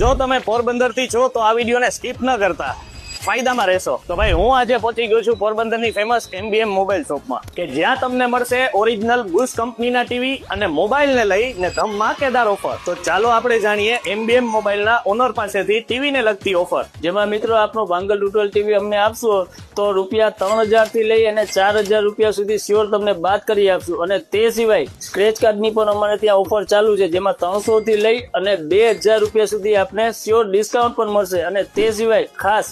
જો તમે પોરબંદરથી છો તો આ વિડીયોને સ્કીપ ન કરતા. ફાયદામાં રહેશો. તો ભાઈ, હું આજે પહોંચી ગયો છું પોરબંદરની ફેમસ એમબીએમ મોબાઈલ શોપમાં કે જ્યાં તમને મળશે ઓરિજિનલ બુશ કંપનીના ટીવી અને મોબાઈલને લઈને ધમાકેદાર ઓફર તો ચાલો આપણે જાણીએ એમબીએમ મોબાઈલના ઓનર પાસેથી ટીવીને લગતી ઓફર જેમાં મિત્રો, આપનો ભાંગલ ટુટલ ટીવી અમને આપશો તો રૂપિયા ત્રણ હજારથી લઈ અને ચાર હજાર રૂપિયા સુધી શ્યોર તમને બાદ કરી આપશું. અને તે સિવાય સ્ક્રેચ કાર્ડની પણ અમારે ત્યાં ઓફર ચાલુ છે, જેમાં ત્રણસો થી લઈ અને બે હજાર રૂપિયા સુધી આપને શ્યોર ડિસ્કાઉન્ટ પણ મળશે. અને તે સિવાય ખાસ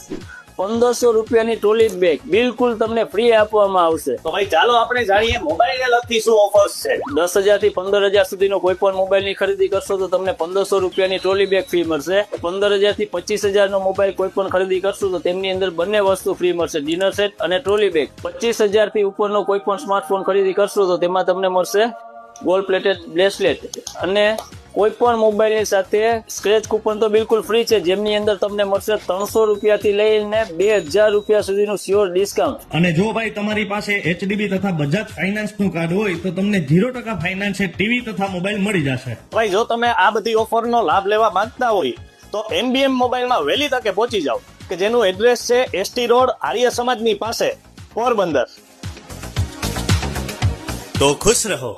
પંદરસો રૂપિયાની ટ્રોલી બેગ બિલકુલ તમને ફ્રી આપવામાં આવશે. તો ભાઈ ચાલો આપણે જાણીએ મોબાઈલને લગતી શું ઓફર્સ છે. દસ હજારથી પંદર હજાર સુધીનો કોઈ પણ મોબાઈલની ખરીદી કરશો તો તમને પંદરસો રૂપિયાની ટ્રોલી બેગ ફ્રી મળશે. પંદર હજારથી પચીસ હજાર નો મોબાઈલ કોઈ પણ ખરીદી કરશો તો તેમની અંદર બંને વસ્તુ ફ્રી મળશે. ડિનર સેટ અને ટ્રોલી બેગ. પચીસ હજારથી ઉપરનો કોઈ પણ સ્માર્ટફોન ખરીદી કરશો તો તેમાં તમને મળશે ગોલ્ડ પ્લેટેડ બ્રેસલેટ અને કોઈ પણ મોબાઈલની સાથે સ્ક્રેચ કૂપન તો બિલકુલ ફ્રી છે. જેમની અંદર તમને મળશે ત્રણસો રૂપિયાથી લઈને બે હજાર રૂપિયા સુધીનું શ્યોર ડિસ્કાઉન્ટ અને જો ભાઈ તમારી પાસે એચડીબી તથા બજાજ ફાઇનાન્સનું કાર્ડ હોય તો તમને ઝીરો ટકા ફાઇનાન્સે ટીવી તથા મોબાઈલ મળી જશે. ભાઈ જો તમે આ બધી ઓફરનો લાભ લેવા માંગતા હોય તો એમબીએમ મોબાઈલમાં વહેલી તકે પહોંચી જાઓ કે જેનું એડ્રેસ છે એસટી રોડ આર્ય સમાજની પાસે પોરબંદર. તો ખુશ રહો.